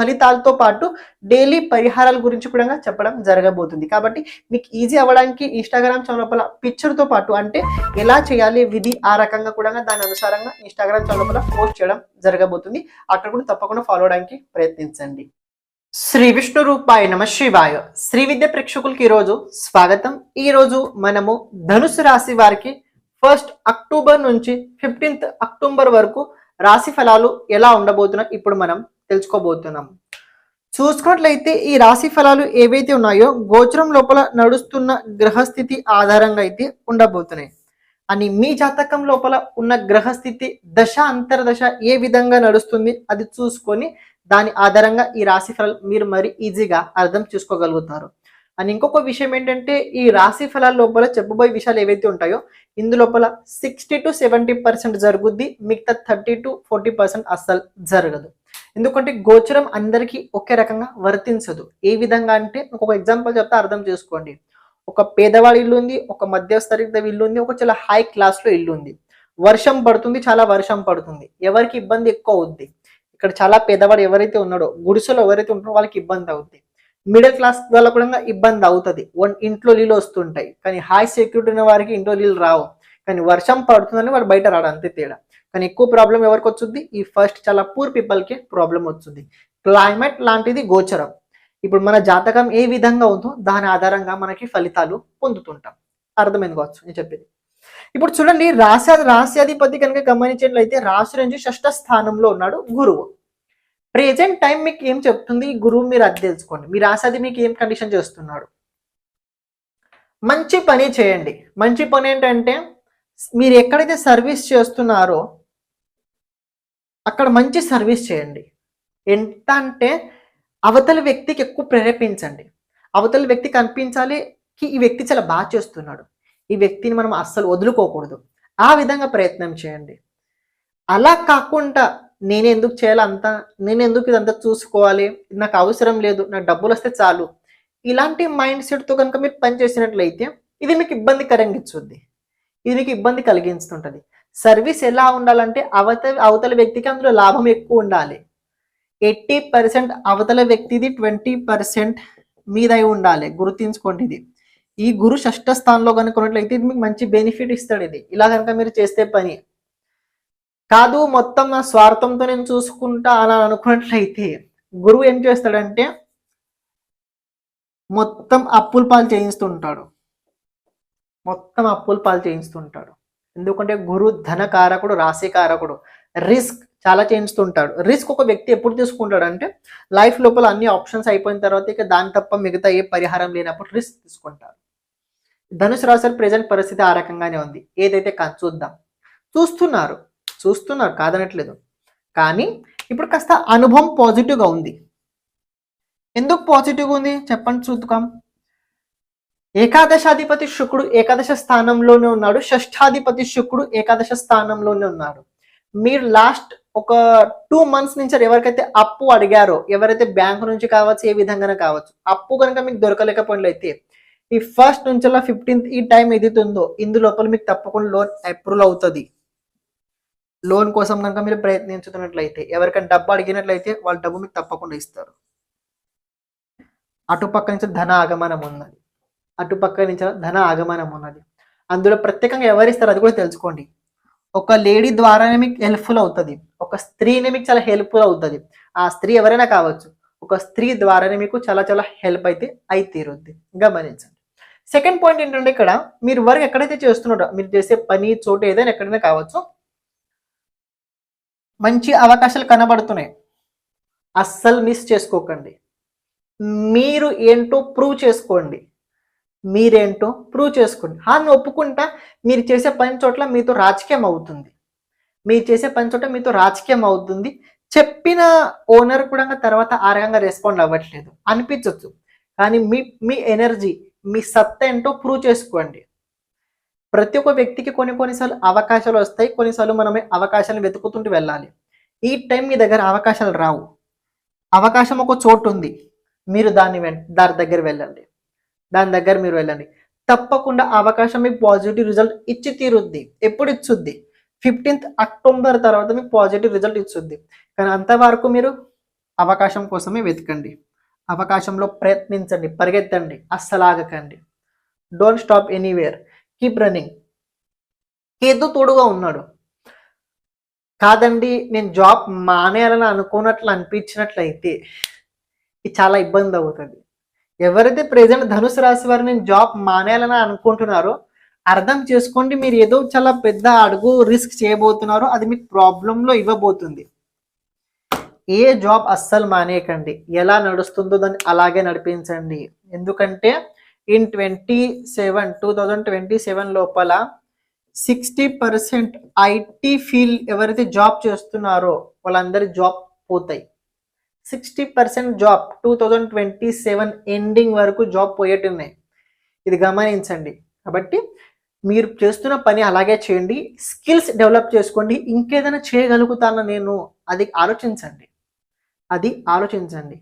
ఫలితాలతో పాటు డైలీ పరిహారాల గురించి కూడా చెప్పడం జరగబోతుంది. కాబట్టి మీకు ఈజీ అవ్వడానికి ఇన్స్టాగ్రామ్ ఛానల్ లోపల తో పాటు అంటే ఎలా చేయాలి విధి ఆ రకంగా కూడా దాని అనుసారంగా ఇన్స్టాగ్రామ్ ఛానల్ లోపల పోస్ట్ చేయడం జరగబోతుంది. అక్కడ కూడా తప్పకుండా ఫాలో అవడానికి ప్రయత్నించండి. శ్రీ విష్ణు రూపాయ నమ శివాయ. శ్రీ విద్య ప్రేక్షకులకి ఈరోజు స్వాగతం. ఈ రోజు మనము ధనుసు రాశి వారికి ఫస్ట్ అక్టోబర్ నుంచి ఫిఫ్టీన్త్ అక్టోబర్ వరకు రాశి ఫలాలు ఎలా ఉండబోతున్నాయి? ఇప్పుడు మనం తెలుసుకోబోతున్నాం. చూసుకున్నట్లయితే ఈ రాశి ఫలాలు ఏవైతే ఉన్నాయో గోచరం లోపల నడుస్తున్న గ్రహస్థితి ఆధారంగా అయితే ఉండబోతున్నాయి. అని మీ జాతకం లోపల ఉన్న గ్రహస్థితి దశ అంతర్దశ ఏ విధంగా నడుస్తుంది అది చూసుకొని దాని ఆధారంగా ఈ రాశి ఫలాలు మీరు మరి ఈజీగా అర్థం చేసుకోగలుగుతారు. అని ఇంకొక విషయం ఏంటంటే ఈ రాశి ఫలాల లోపల చెప్పబోయే విషయాలు ఏవైతే ఉంటాయో ఇందులోపల సిక్స్టీ టు సెవెంటీ పర్సెంట్ జరుగుద్ది మిగతా థర్టీ టు ఫోర్టీ పర్సెంట్ అస్సలు జరగదు. ఎందుకంటే గోచరం అందరికీ ఒకే రకంగా వర్తించదు. ఏ విధంగా అంటే ఒక ఎగ్జాంపుల్ చెప్తే అర్థం చేసుకోండి. ఒక పేదవాడి ఇల్లు ఉంది ఒక మధ్యస్థరిత ఇల్లు ఉంది ఒక చాలా హై క్లాస్లో ఇల్లు ఉంది. వర్షం పడుతుంది చాలా వర్షం పడుతుంది. ఎవరికి ఇబ్బంది ఎక్కువ అవుద్ది? ఇక్కడ చాలా పేదవాడు ఎవరైతే ఉన్నాడో గుడిసెలో ఎవరైతే ఉంటారో వాళ్ళకి ఇబ్బంది అవుద్ది. మిడిల్ క్లాస్ వాళ్ళకు కూడా ఇబ్బంది అవుతుంది. వన్ ఇంట్లో నీళ్ళు వస్తుంటాయి. కానీ హై సెక్యూరిటీ ఉన్న వారికి ఇంట్లో నీళ్ళు రావు. కానీ వర్షం పడుతుందని వాడు బయట రాడు అంతే తేడా. కానీ ఎక్కువ ప్రాబ్లం ఎవరికి వచ్చింది ఈ ఫస్ట్ చాలా పూర్ పీపుల్కి ప్రాబ్లం వచ్చింది క్లైమేట్ లాంటిది గోచరం. ఇప్పుడు మన జాతకం ఏ విధంగా ఉందో దాని ఆధారంగా మనకి ఫలితాలు పొందుతుంటాం. అర్థమైంది కావచ్చు నేను చెప్పేది. ఇప్పుడు చూడండి రాశి రాశ్యాధిపతి కనుక గమనించినట్లయితే రాశి నుంచి షష్ఠ స్థానంలో ఉన్నాడు గురువు. ప్రెజెంట్ టైం మీకు ఏం చెప్తుంది? గురువు మీరు అది తెలుసుకోండి. మీ రాశాది మీకు ఏం కండిషన్ చేస్తున్నాడు? మంచి పని చేయండి. మంచి పని ఏంటంటే మీరు ఎక్కడైతే సర్వీస్ చేస్తున్నారో అక్కడ మంచి సర్వీస్ చేయండి. ఎంత అంటే అవతల వ్యక్తికి ఎక్కువ ప్రేరేపించండి. అవతల వ్యక్తి కనిపించాలి కి ఈ వ్యక్తి చాలా బాగా చేస్తున్నాడు. ఈ వ్యక్తిని మనం అస్సలు వదులుకోకూడదు. ఆ విధంగా ప్రయత్నం చేయండి. అలా కాకుండా నేను ఎందుకు చేయాలి అంతా నేను ఎందుకు ఇదంతా చూసుకోవాలి నాకు అవసరం లేదు నాకు డబ్బులు వస్తే చాలు. ఇలాంటి మైండ్ సెట్తో కనుక మీరు పనిచేసినట్లయితే ఇది మీకు ఇబ్బంది కరంగించుద్ది ఇది మీకు ఇబ్బంది కలిగిస్తుంటుంది సర్వీస్ ఎలా ఉండాలంటే అవత అవతల వ్యక్తికి అందులో లాభం ఎక్కువ ఉండాలి. ఎయిటీ పర్సెంట్ అవతల వ్యక్తిది ట్వంటీ పర్సెంట్ మీదై ఉండాలి. గుర్తించుకోండి ఇది. ఈ గురు షష్ఠ స్థానంలో కనుక ఉన్నట్లయితే ఇది మీకు మంచి బెనిఫిట్ ఇస్తాడు ఇది. ఇలా కనుక మీరు చేస్తే పని. కాదు మొత్తం నా స్వార్థంతో నేను చూసుకుంటా అని అనుకున్నట్లయితే గురువు ఏం చేస్తాడంటే మొత్తం అప్పుల పాలు చేయిస్తుంటాడు. మొత్తం అప్పుల పాలు చేయిస్తుంటాడు. ఎందుకంటే గురు ధనకారకుడు రాశికారకుడు. రిస్క్ చాలా చేయించుతుంటాడు రిస్క్ ఒక వ్యక్తి ఎప్పుడు తీసుకుంటాడు అంటే లైఫ్ లోపల అన్ని ఆప్షన్స్ అయిపోయిన తర్వాత ఇక దాని తప్ప మిగతా ఏ పరిహారం లేనప్పుడు రిస్క్ తీసుకుంటారు. ధనుసు రాశి ప్రజెంట్ పరిస్థితి ఆ రకంగానే ఉంది. ఏదైతే కా చూద్దాం. చూస్తున్నారు. చూస్తున్నారు కాదనట్లేదు. కానీ ఇప్పుడు కాస్త అనుభవం పాజిటివ్గా ఉంది. ఎందుకు పాజిటివ్గా ఉంది? చెప్పండి చూద్దాం. ఏకాదశాధిపతి శుక్రుడు ఏకాదశ స్థానంలోనే ఉన్నాడు. షష్ఠాధిపతి శుక్రుడు ఏకాదశ స్థానంలోనే ఉన్నాడు. మీరు లాస్ట్ ఒక టూ మంత్స్ నుంచి ఎవరికైతే అప్పు అడిగారో ఎవరైతే బ్యాంకు నుంచి కావచ్చు ఏ విధంగా కావచ్చు అప్పు కనుక మీకు దొరకలేకపోయినట్లయితే ఈ ఫస్ట్ నుంచి ఫిఫ్టీన్త్ ఈ టైం ఎదుగుతుందో ఇందు లోపల మీకు తప్పకుండా లోన్ అప్రూవల్ అవుతుంది. లోన్ కోసం కనుక మీరు ప్రయత్నించుతున్నట్లయితే ఎవరికైనా డబ్బు అడిగినట్లయితే వాళ్ళ డబ్బు మీకు తప్పకుండా ఇస్తారు. అటుపక్క నుంచి ధన ఆగమనం ఉన్నది. అటుపక్క నుంచి ధన ఆగమనం ఉన్నది. అందులో ప్రత్యేకంగా ఎవరిస్తారు అది కూడా తెలుసుకోండి. ఒక లేడీ ద్వారానే మీకు హెల్ప్ఫుల్ అవుతుంది. ఒక స్త్రీని మీకు చాలా హెల్ప్ఫుల్ అవుతుంది. ఆ స్త్రీ ఎవరైనా కావచ్చు ఒక స్త్రీ ద్వారానే మీకు చాలా చాలా హెల్ప్ అయితే అయి తీరుద్ది గమనించండి. సెకండ్ పాయింట్ ఏంటంటే ఇక్కడ మీరు వర్క్ ఎక్కడైతే చేస్తున్నారో మీరు చేసే పని చోటు ఏదైనా ఎక్కడైనా కావచ్చు మంచి అవకాశాలు కనబడుతున్నాయి. అస్సలు మిస్ చేసుకోకండి. మీరు ఏంటో ప్రూవ్ చేసుకోండి. మీరేంటో ప్రూవ్ చేసుకోండి. హాని ఒప్పుకుంటా మీరు చేసే పని చోట్ల మీతో రాజకీయం అవుతుంది. మీరు చేసే పని చోట మీతో రాజకీయం అవుతుంది. చెప్పిన ఓనర్ కూడా తర్వాత ఆ రకంగా రెస్పాండ్ అవ్వట్లేదు. అనిపించవచ్చు కానీ మీ మీ ఎనర్జీ మీ సత్తా ఏంటో ప్రూవ్ చేసుకోండి. ప్రతి ఒక్క వ్యక్తికి కొన్ని కొన్నిసార్లు అవకాశాలు వస్తాయి. కొన్నిసార్లు మనమే అవకాశాలు వెతుకుతుంటూ వెళ్ళాలి. ఈ టైం మీ దగ్గర అవకాశాలు రావు. అవకాశం ఒక చోటు ఉంది. మీరు దాన్ని వెంట దాని దగ్గర వెళ్ళండి. దాని దగ్గర మీరు వెళ్ళండి. తప్పకుండా అవకాశం మీకు పాజిటివ్ రిజల్ట్ ఇచ్చి తీరుద్ది. ఎప్పుడు ఇచ్చుద్ది? ఫిఫ్టీన్త్ అక్టోబర్ తర్వాత మీకు పాజిటివ్ రిజల్ట్ ఇచ్చుద్ది. కానీ అంతవరకు మీరు అవకాశం కోసమే వెతకండి. అవకాశంలో ప్రయత్నించండి పరిగెత్తండి అస్సలాగకండి. Don't stop anywhere keep running Ketu తోడుగా ఉన్నాడు. కాదండి నేను జాబ్ మానేయాలని అనుకున్నట్లు అనిపించినట్లయితే ఇది చాలా ఇబ్బంది అవుతుంది. ఎవరైతే ప్రెజెంట్ ధనుసు రాశి వారు నేను జాబ్ మానేయాలని అనుకుంటున్నారో అర్థం చేసుకోండి మీరు ఏదో చాలా పెద్ద అడుగు రిస్క్ చేయబోతున్నారో అది మీకు ప్రాబ్లంలో ఇవ్వబోతుంది. ఏ జాబ్ అస్సలు మానేయకండి. ఎలా నడుస్తుందో దాన్ని అలాగే నడిపించండి. ఎందుకంటే in twenty seven two thousand twenty seven లోపల సిక్స్టీ పర్సెంట్ ఐటీ ఫీల్డ్ ఎవరైతే జాబ్ చేస్తున్నారో వాళ్ళందరి జాబ్ పోతాయి. Sixty percent job two thousand twenty seven ending వరకు జాబ్ పోయేట్టున్నాయి ఇది గమనించండి. కాబట్టి మీరు చేస్తున్న పని అలాగే చేయండి. స్కిల్స్ డెవలప్ చేసుకోండి. ఇంకేదైనా చేయగలుగుతానా నేను అది ఆలోచించండి. అది ఆలోచించండి.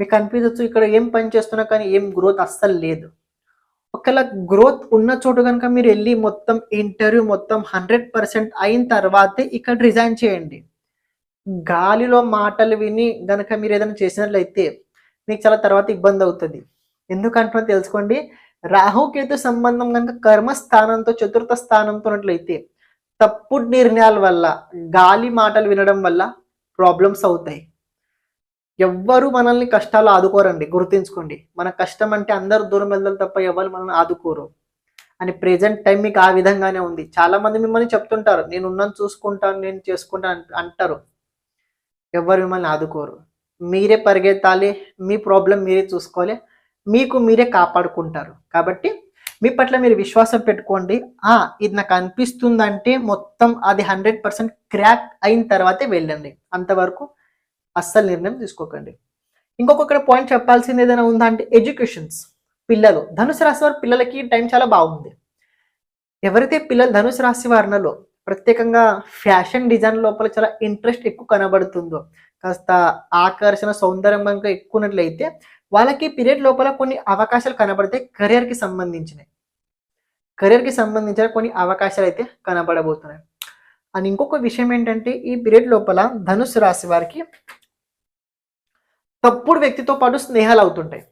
మీకు అనిపించవచ్చు ఇక్కడ ఏం పని చేస్తున్నా కానీ ఏం గ్రోత్ అస్సలు లేదు. ఒకవేళ గ్రోత్ ఉన్న చోటు కనుక మీరు వెళ్ళి మొత్తం ఇంటర్వ్యూ మొత్తం హండ్రెడ్ పర్సెంట్ అయిన తర్వాతే ఇక్కడ రిజైన్ చేయండి. గాలిలో మాటలు విని గనక మీరు ఏదైనా చేసినట్లయితే మీకు చాలా తర్వాత ఇబ్బంది అవుతుంది. ఎందుకంటున్నా తెలుసుకోండి. రాహుకేతు సంబంధం కనుక కర్మ స్థానంతో చతుర్థ స్థానంతో ఉన్నట్లయితే తప్పుడు నిర్ణయాల వల్ల గాలి మాటలు వినడం వల్ల ప్రాబ్లమ్స్ అవుతాయి. ఎవ్వరు మనల్ని కష్టాలు ఆదుకోరండి. గుర్తుంచుకోండి. మన కష్టం అంటే అందరూ దూరం వెళ్తారు తప్ప ఎవరు మనల్ని ఆదుకోరు. అని ప్రెజెంట్ టైం మీకు ఆ విధంగానే ఉంది. చాలా మంది మిమ్మల్ని చెప్తుంటారు. నేను ఉన్నాను చూసుకుంటాను నేను చేసుకుంటాను అంటారు. ఎవరు మిమ్మల్ని ఆదుకోరు. మీరే పరిగెత్తాలి మీ ప్రాబ్లం మీరే చూసుకోవాలి మీకు మీరే కాపాడుకుంటారు. కాబట్టి మీ పట్ల మీరు విశ్వాసం పెట్టుకోండి. ఆ ఇది నాకు అనిపిస్తుందంటే మొత్తం అది హండ్రెడ్ పర్సెంట్ క్రాక్ అయిన తర్వాతే వెళ్ళండి. అంతవరకు అస్సలు నిర్ణయం తీసుకోకండి. ఇంకొక పాయింట్ చెప్పాల్సింది ఏదైనా ఉందా అంటే ఎడ్యుకేషన్స్. పిల్లలు ధనుసు రాశి వారి పిల్లలకి టైం చాలా బాగుంది. ఎవరైతే పిల్లలు ధనుసు రాశి వారిలో ప్రత్యేకంగా ఫ్యాషన్ డిజైన్ లోపల చాలా ఇంట్రెస్ట్ ఎక్కువ కనబడుతుందో. కాస్త ఆకర్షణ సౌందర్యం కనుక ఎక్కువ ఉన్నట్లయితే వాళ్ళకి పీరియడ్ లోపల కొన్ని అవకాశాలు కనబడతాయి కెరియర్కి సంబంధించినవి. కెరియర్కి సంబంధించిన కొన్ని అవకాశాలు అయితే కనబడబోతున్నాయి. అండ్ ఇంకొక విషయం ఏంటంటే ఈ పీరియడ్ లోపల ధనుసు రాశి వారికి తప్పుడు వ్యక్తితో పాటు స్నేహాలు అవుతుంటాయి.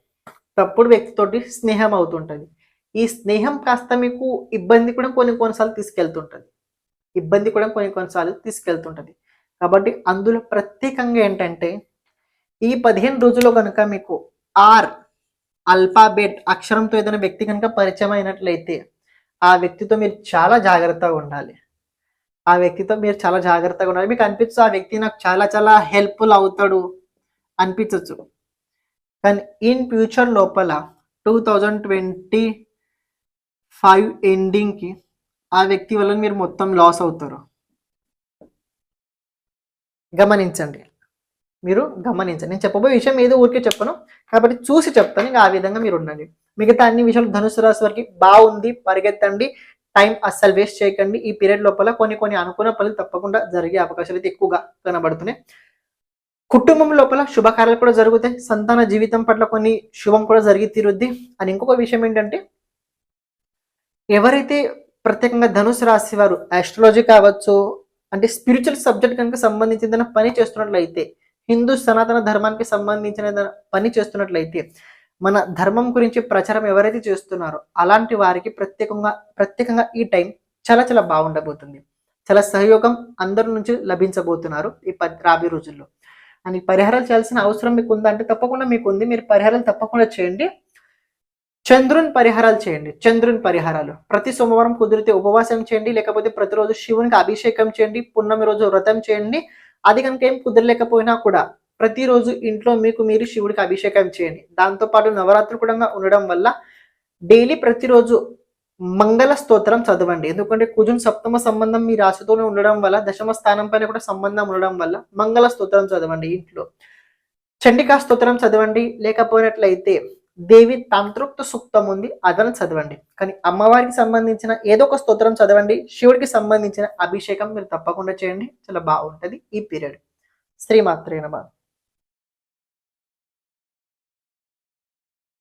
తప్పుడు వ్యక్తితోటి స్నేహం అవుతుంటుంది. ఈ స్నేహం కాస్త మీకు ఇబ్బంది కూడా కొన్ని కొన్నిసార్లు తీసుకెళ్తుంటుంది. ఇబ్బంది కూడా కొన్ని కొన్నిసార్లు తీసుకెళ్తుంటుంది. కాబట్టి అందులో ప్రత్యేకంగా ఏంటంటే ఈ పదిహేను రోజుల్లో కనుక మీకు ఆర్ అల్ఫాబెట్ అక్షరంతో ఏదైనా వ్యక్తి కనుక పరిచయం అయినట్లయితే ఆ వ్యక్తితో మీరు చాలా జాగ్రత్తగా ఉండాలి. ఆ వ్యక్తితో మీరు చాలా జాగ్రత్తగా ఉండాలి. మీకు అనిపించచ్చు ఆ వ్యక్తి నాకు చాలా చాలా హెల్ప్ఫుల్ అవుతాడు అనిపించవచ్చు కానీ ఇన్ ఫ్యూచర్ లోపల టూ థౌజండ్ ట్వంటీ ఫైవ్ ఎండింగ్కి ఆ వ్యక్తి వల్ల మీరు మొత్తం లాస్ అవుతారు. గమనించండి. మీరు గమనించండి. నేను చెప్పబోయే విషయం ఏదో ఊరికే చెప్పను. కాబట్టి చూసి చెప్తాను. ఇంకా ఆ విధంగా మీరు ఉండండి. మిగతా అన్ని విషయాలు ధనుసు రాశి వారికి బాగుంది పరిగెత్తండి. టైం అస్సలు వేస్ట్ చేయకండి. ఈ పీరియడ్ లోపల కొన్ని కొన్ని అనుకున్న పనులు తప్పకుండా జరిగే అవకాశాలు అయితే ఎక్కువగా కనబడుతున్నాయి. కుటుంబం లోపల శుభకార్యాలు కూడా జరుగుతాయి. సంతాన జీవితం పట్ల కొన్ని శుభం కూడా జరిగి తీరుద్ది. అని ఇంకొక విషయం ఏంటంటే ఎవరైతే ప్రత్యేకంగా ధనుసు రాశి వారు ఆస్ట్రాలజీ కావచ్చు అంటే స్పిరిచువల్ సబ్జెక్ట్ కనుక సంబంధించిన పని చేస్తున్నట్లయితే హిందూ సనాతన ధర్మానికి సంబంధించిన పని చేస్తున్నట్లయితే మన ధర్మం గురించి ప్రచారం ఎవరైతే చేస్తున్నారో అలాంటి వారికి ప్రత్యేకంగా ప్రత్యేకంగా ఈ టైం చాలా చాలా బాగుండబోతుంది. చాలా సహయోగం అందరి నుంచి లభించబోతున్నారు ఈ పది రాబోయే రోజుల్లో. అని పరిహారాలు చేయాల్సిన అవసరం మీకు ఉందంటే తప్పకుండా మీకు ఉంది మీరు పరిహారాలు తప్పకుండా చేయండి. చంద్రుని పరిహారాలు చేయండి. చంద్రుని పరిహారాలు. ప్రతి సోమవారం కుదిరితే ఉపవాసం చేయండి లేకపోతే ప్రతిరోజు శివునికి అభిషేకం చేయండి పున్నమి రోజు వ్రతం చేయండి. అది కనుక ఏం కుదరలేకపోయినా కూడా ప్రతిరోజు ఇంట్లో మీకు మీరు శివుడికి అభిషేకం చేయండి. దాంతోపాటు నవరాత్రి కూడా ఉండడం వల్ల డైలీ ప్రతిరోజు మంగళ స్తోత్రం చదవండి. ఎందుకంటే కుజున్ సప్తమ సంబంధం మీ రాశితోనే ఉండడం వల్ల దశమ స్థానం పైన కూడా సంబంధం ఉండడం వల్ల మంగళ స్తోత్రం చదవండి ఇంట్లో. చండికా స్తోత్రం చదవండి. లేకపోయినట్లయితే దేవి తంతృప్త సూక్తం ఉంది అదనం చదవండి. కానీ అమ్మవారికి సంబంధించిన ఏదో ఒక స్తోత్రం చదవండి శివుడికి సంబంధించిన అభిషేకం మీరు తప్పకుండా చేయండి. చాలా బాగుంటది ఈ పీరియడ్. శ్రీమాత్రే బాధ